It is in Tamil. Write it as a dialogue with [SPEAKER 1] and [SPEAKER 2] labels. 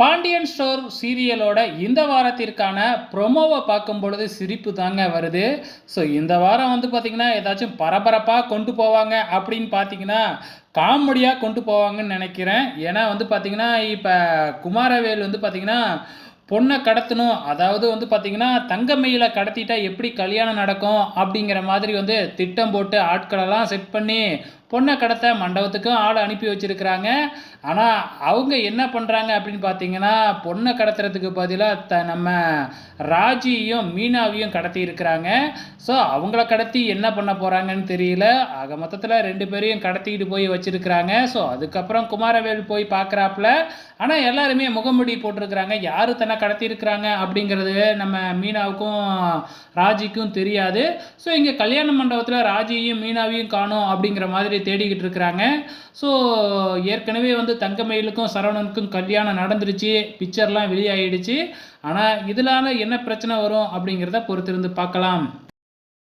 [SPEAKER 1] பாண்டியன் ஸ்டோர் சீரியலோட இந்த வாரத்திற்கான ப்ரொமோவை பார்க்கும் பொழுது சிரிப்பு தாங்க வருது. ஸோ இந்த வாரம் வந்து பார்த்திங்கன்னா ஏதாச்சும் பரபரப்பாக கொண்டு போவாங்க அப்படின்னு பார்த்தீங்கன்னா காமெடியாக கொண்டு போவாங்கன்னு நினைக்கிறேன். ஏன்னா வந்து பார்த்திங்கன்னா இப்போ குமாரவேல் வந்து பார்த்திங்கன்னா பொண்ணை கடத்தணும். அதாவது வந்து பார்த்திங்கன்னா தங்கமையில் கடத்திட்டா எப்படி கல்யாணம் நடக்கும் அப்படிங்கிற மாதிரி வந்து திட்டம் போட்டு ஆட்களெல்லாம் செட் பண்ணி பொண்ணை கடத்த மண்டபத்துக்கும் ஆள் அனுப்பி வச்சுருக்கிறாங்க. ஆனால் அவங்க என்ன பண்ணுறாங்க அப்படின்னு பார்த்தீங்கன்னா பொண்ணை கடத்துறதுக்கு பதிலாக த நம்ம ராஜியும் மீனாவையும் கடத்தி இருக்கிறாங்க. ஸோ அவங்கள கடத்தி என்ன பண்ண போகிறாங்கன்னு தெரியல. ஆக மொத்தத்தில் ரெண்டு பேரையும் கடத்திக்கிட்டு போய் வச்சுருக்கிறாங்க. ஸோ அதுக்கப்புறம் குமாரவேல் போய் பார்க்குறாப்புல ஆனால் எல்லாருமே முகமுடி போட்டிருக்கிறாங்க. யார் தன்னை கடத்தியிருக்கிறாங்க அப்படிங்கிறது நம்ம மீனாவுக்கும் ராஜிக்கும் தெரியாது. ஸோ இங்கே கல்யாண மண்டபத்தில் ராஜியையும் மீனாவையும் காணும் அப்படிங்கிற மாதிரி தேடிக்கிட்டு இருக்கிறாங்க. ஸோ ஏற்கனவே வந்து தங்கமயிலுக்கும் சரவணனுக்கும் கல்யாணம் நடந்துருச்சு. பிக்சர்லாம் வெளியாகிடுச்சு ஆனால் இதனால என்ன பிரச்சனை வரும் அப்படிங்கிறத பொறுத்திருந்து பார்க்கலாம்.